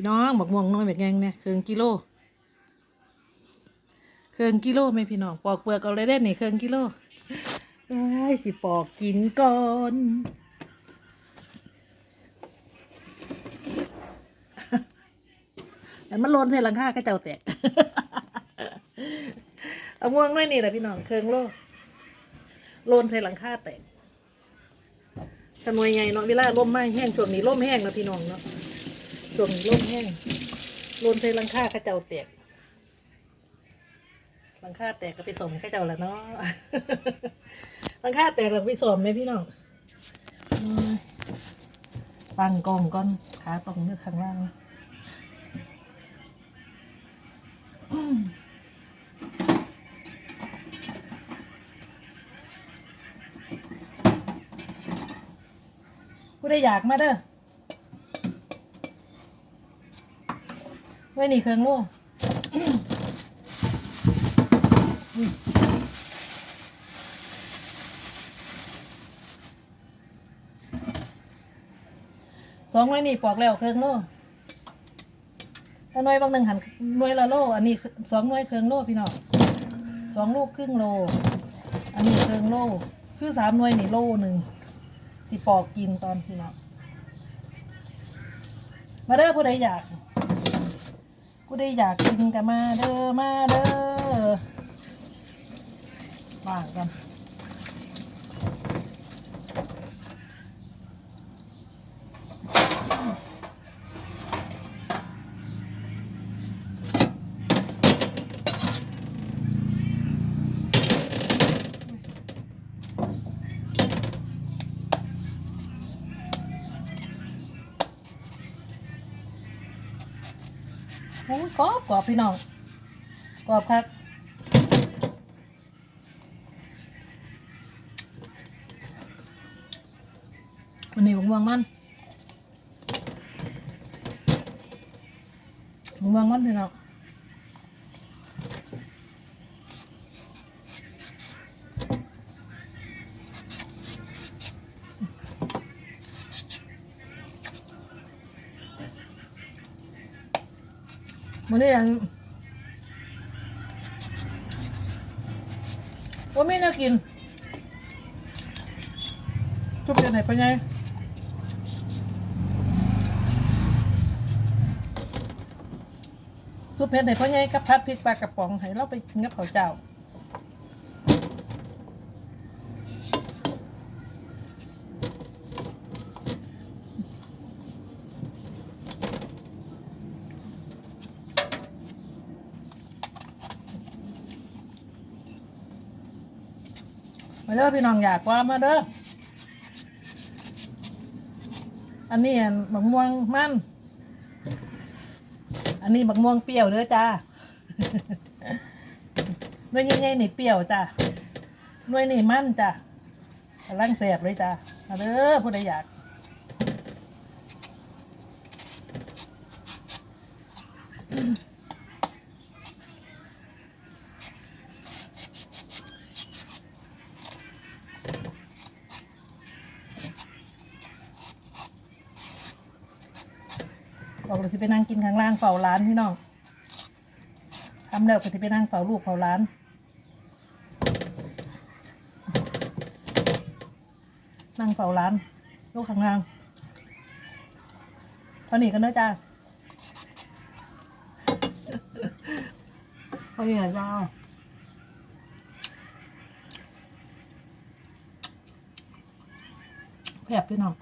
พี่น้องบักม่วงน้อยแบบยังเนี่ยเครื่องกิโลเครื่องกิโลไหมพี่น้องปอกเปลือกเอาเลยได้นี่เครื่องกิโลไอ้สิปอกกินก่อนแต่มันลนใส่หลังคาก็เจ้าแตกเอาม่วงน้อยนี่แหละพี่น้องเครื่องโลหล่นใส่หลังคาแตกขนวยไงเนาะเวลาล่มไม้แห้งช่วงนี้ล่มแห้งแล้วพี่น้องเนาะ ส่วนร่มแห้งโลนใส่ลังค่าข้าเจ้าแตกลังค่าแตกก็ไปสมข้าเจ้าละเนาะลังค่าแตกเราไปสมไหมพี่น้องตั้งกองก่อนขาตรงเนื้อข้างล่างอืมผู้ได้อยากมาเด้อ ไว้นี่เครื่องโล่สองไว้นี่ปอกแล้วเครื่องโล่ถ้าหน่วยบางหนึ่งหันหน่วยละโล อันนี้สองหน่วยเครื่องโล่พี่น้องสองลูกครึ่งโล อันนี้เครื่องโล่คือสามหน่วยนี่โลหนึ่งที่ปอกกินตอนพี่น้องมาเด้อผู้ใดอยาก กูได้อยากกินกันมาเด้อมาเด้อว่างกัน โอ้ยกรอบกรอบพี่น้องกรอบครับวันนี้ผมวางมันผมวางมันพี่น้อง มันนี่ยังว่าไม่น่ากินชุบยังไงไปไงซุปเผ็ดไหนพ่อใหญ่กับพัดพริกปลากระป๋องให้เราไปกินกับข้าวเจ้า มาเด้อพี่น้องอยากว่ามาเด้อ อันนี้อันบักม่วงมัน อันนี้บักม่วงเปรี้ยวเด้อจ้าหน่วยใหญ่ๆนี่เปรี้ยวจ้าหน่วยนี่มันจ้ากำลังแสบเลยจ้ามาเด้อผู้ใดอยาก บอกเลยสิไปนั่งกินข้างล่างเฝ้าร้านพี่น้องทำแล้วก็สิไปนั่งเฝ้าลูกเฝ้าร้านนั่งเฝ้าร้านลูกข้างล่างเท่านี้กันเด้อจ้าเท่านี้นะจ้าแผบพี่น้อง